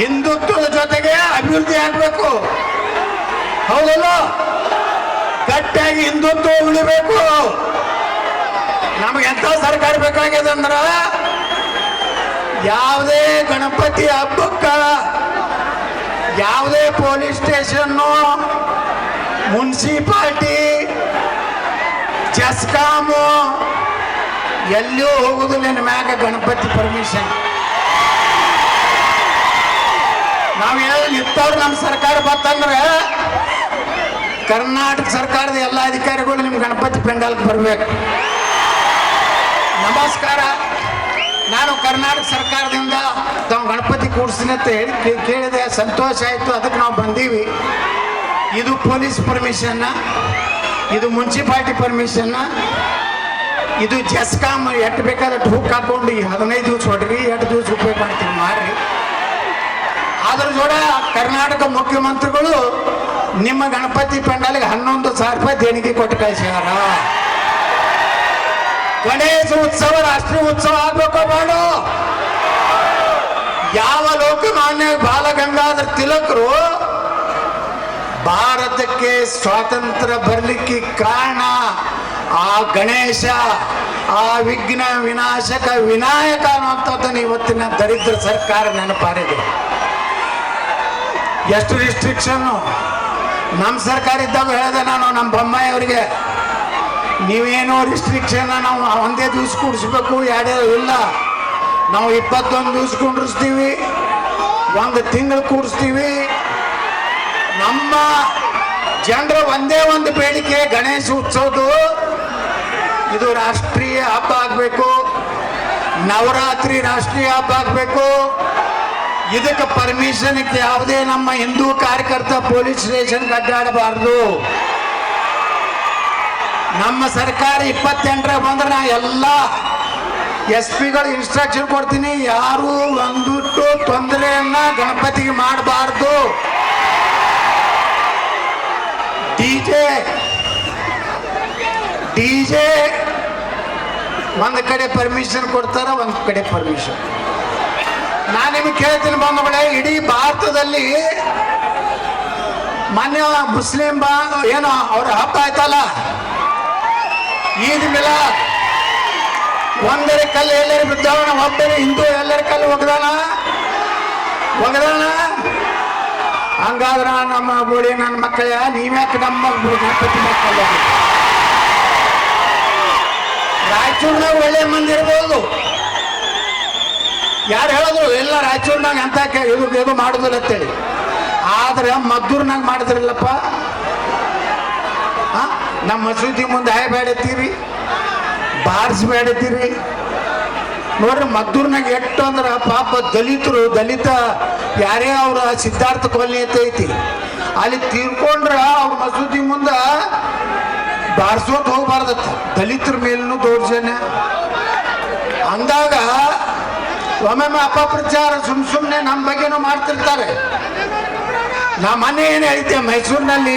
ಹಿಂದುತ್ವದ ಜೊತೆಗೆ ಅಭಿವೃದ್ಧಿ ಆಗ್ಬೇಕು. ಹೌದಲ್ಲ? ಗಟ್ಟಿಯಾಗಿ ಹಿಂದುತ್ವ ಉಳಿಬೇಕು. ನಮಗೆ ಎಂತ ಸರ್ಕಾರ ಬೇಕಾಗಿದೆ ಅಂದ್ರ ಯಾವುದೇ ಗಣಪತಿ ಹಬ್ಬಕ್ಕ, ಯಾವುದೇ ಪೊಲೀಸ್ ಸ್ಟೇಷನ್ನು, ಮುನ್ಸಿಪಾಲ್ಟಿ ಚೆಸ್ಕಾಮು ಎಲ್ಲಿಯೂ ಹೋಗುದಿಲ್ಲ ಮ್ಯಾಗ ಗಣಪತಿ ಪರ್ಮಿಷನ್. ನಾವು ಹೇಳಿ ನಿಂತವ್ರು ನಮ್ಮ ಸರ್ಕಾರ ಬತ್ತಂದ್ರೆ ಕರ್ನಾಟಕ ಸರ್ಕಾರದ ಎಲ್ಲ ಅಧಿಕಾರಿಗಳು ನಿಮ್ಮ ಗಣಪತಿ ಪೆಂಡಾಲ್ಗೆ ಬರಬೇಕು. ನಮಸ್ಕಾರ. ನಾನು ಕರ್ನಾಟಕ ಸರ್ಕಾರದಿಂದ ತಮ್ಮ ಗಣಪತಿ ಕೂಡಿಸ್ತೀನಿ ಅಂತ ಹೇಳಿ ಕೇಳಿದೆ. ಸಂತೋಷ ಆಯಿತು. ಅದಕ್ಕೆ ನಾವು ಬಂದೀವಿ. ಇದು ಪೊಲೀಸ್ ಪರ್ಮಿಷನ್ನ ಇದು ಮುನ್ಸಿಪಾಲ್ಟಿ ಪರ್ಮಿಷನ್ನ ಇದು ಜಸ್ಕಾಮ್ ಎಟ್ಟು ಬೇಕಾದಟ್ಟು ಹುಕ್ ಹಾಕೊಂಡು ಈ ಹದಿನೈದು ದಿವಸ ಹೊಡ್ರಿ ಎಷ್ಟು ದಿವಸ ಉಪಯೋಗ ಮಾಡ್ತೀವಿ ಮಾಡ್ರಿ ಅದ್ರ ಜೋಡ ಕರ್ನಾಟಕ ಮುಖ್ಯಮಂತ್ರಿಗಳು ನಿಮ್ಮ ಗಣಪತಿ ಪೆಂಡಾಲಿಗೆ ಹನ್ನೊಂದು ಸಾವಿರ ರೂಪಾಯಿ ದೇಣಿಗೆ ಕೊಟ್ಟು ಕಳಿಸ್ಯಾರ. ಗಣೇಶ ಉತ್ಸವ, ರಾಷ್ಟ್ರೀಯ ಉತ್ಸವ ಆಗ್ಬೇಕು ಬೇಡ? ಯಾವ ಲೋಕಮಾನ್ಯ ಬಾಲಗಂಗಾಧರ ತಿಲಕರು ಭಾರತಕ್ಕೆ ಸ್ವಾತಂತ್ರ್ಯ ಬರಲಿಕ್ಕೆ ಕಾರಣ ಆ ಗಣೇಶ, ಆ ವಿಘ್ನ ವಿನಾಶಕ ವಿನಾಯಕ ಅನ್ನುವಂಥದ್ದನ್ನು ಇವತ್ತಿನ ದರಿದ್ರ ಸರ್ಕಾರ ನೆನಪಾರಿದೆ. ಎಷ್ಟು ರಿಸ್ಟ್ರಿಕ್ಷನ್ನು ನಮ್ಮ ಸರ್ಕಾರ ಇದ್ದಾಗ ಹೇಳಿದೆ ನಾನು ನಮ್ಮ ಬೊಮ್ಮಾಯಿ ಅವರಿಗೆ, ನೀವೇನೋ ರಿಸ್ಟ್ರಿಕ್ಷನ್ ನಾವು ಒಂದೇ ದಿವ್ಸ ಕೂಡಿಸ್ಬೇಕು ಎರಡೇ ಇಲ್ಲ. ನಾವು ಇಪ್ಪತ್ತೊಂದು ದಿವ್ಸ ಕುಂಡಿಸ್ತೀವಿ ಒಂದು ತಿಂಗಳು ಕೂಡಿಸ್ತೀವಿ. ನಮ್ಮ ಜನರ ಒಂದೇ ಒಂದು ಬೇಡಿಕೆ, ಗಣೇಶ ಉತ್ಸವದು. ಇದು ರಾಷ್ಟ್ರೀಯ ಹಬ್ಬ ಆಗಬೇಕು. ನವರಾತ್ರಿ ರಾಷ್ಟ್ರೀಯ ಹಬ್ಬ ಆಗಬೇಕು. ಇದಕ್ಕೆ ಪರ್ಮಿಷನ್ ಯಾವುದೇ ನಮ್ಮ ಹಿಂದೂ ಕಾರ್ಯಕರ್ತ ಪೊಲೀಸ್ ಸ್ಟೇಷನ್ ಅಡ್ಡಾಡಬಾರ್ದು ನಮ್ಮ ಸರ್ಕಾರ ಇಪ್ಪತ್ತೆಂಟರ ಬಂದ್ರೆ ನಾ ಎಲ್ಲ ಎಸ್ ಪಿಗಳು ಇನ್ಸ್ಟ್ರಕ್ಷನ್ ಕೊಡ್ತೀನಿ. ಯಾರು ಒಂದಿಟ್ಟು ತೊಂದರೆಯನ್ನ ಗಣಪತಿಗೆ ಮಾಡಬಾರ್ದು. ಡಿಜೆ ಡಿಜೆ ಒಂದು ಕಡೆ ಪರ್ಮಿಷನ್ ಕೊಡ್ತಾರ, ಒಂದು ಕಡೆ ಪರ್ಮಿಷನ್ ನಾನು ನಿಮಗೆ ಕೇಳ್ತೀನಿ ಬಂಧುಗಳೇ, ಇಡೀ ಭಾರತದಲ್ಲಿ ಮಾನ್ಯ ಮುಸ್ಲಿಂ ಬಾ, ಏನೋ, ಅವ್ರ ಹಬ್ಬ ಆಯ್ತಲ್ಲ? ಈದ್ ಮಿಲ ಒಂದರ ಕಲ್ಲು ಎಲ್ಲರೂ ಬಿದ್ದವಣ ಒಬ್ಬರು ಹಿಂದೂ, ಎಲ್ಲರ ಕಲ್ಲು ಒಗ್ದಾನ? ಒಗ್ದಾನ? ಹಂಗಾದ್ರ ನಮ್ಮ ಬೋಳಿ ನನ್ನ ಮಕ್ಕಳ ನೀವ್ಯಾಕೆ ನಮ್ಮ ಗಣಪತಿ ಮಕ್ಕಳು ರಾಯಚೂರ್ನಾಗ ಒಳ್ಳೆ ಮಂದಿ ಇರ್ಬೋದು ಯಾರು ಹೇಳಿದ್ರು ಎಲ್ಲ ರಾಯಚೂರ್ನಾಗ ಅಂತ ಇದು ಇದು ಮಾಡುದಿಲ್ಲ ಅಂತೇಳಿ. ಆದ್ರೆ ಮದ್ದೂರ್ನಾಗ ಮಾಡಿದ್ರಲ್ಲಪ್ಪ? ನಮ್ಮ ಮಸೂದಿ ಮುಂದೆ ಹಾಯ್ ಬೇಡತ್ತೀರಿ ಬಾರಿಸ್ಬೇಡತ್ತೀರಿ ನೋಡ್ರಿ ಮದ್ದೂರ್ನಾಗ ಎಷ್ಟು ಅಂದ್ರೆ ಪಾಪ ದಲಿತರು, ದಲಿತ ಯಾರೇ ಅವ್ರ ಸಿದ್ಧಾರ್ಥ ಕೊಲ್ಲಿ ಅಂತ ಐತಿ. ಅಲ್ಲಿ ತೀರ್ಕೊಂಡ್ರ ಅವ್ರ ಮಸೂದಿ ಮುಂದ ಬಾರಿಸೋತ್ ಹೋಗ್ಬಾರ್ದತ್ತ. ದಲಿತರ ಮೇಲೂ ದೌರ್ಜನ್ಯ. ಅಂದಾಗ ಒಮ್ಮೊಮ್ಮೆ ಅಪಪ್ರಚಾರ ಸುಮ್ ಸುಮ್ಮನೆ ನಮ್ಮ ಬಗ್ಗೆನೂ ಮಾಡ್ತಿರ್ತಾರೆ. ನಾ ಮನೆ ಏನು ಐತೆ ಮೈಸೂರಿನಲ್ಲಿ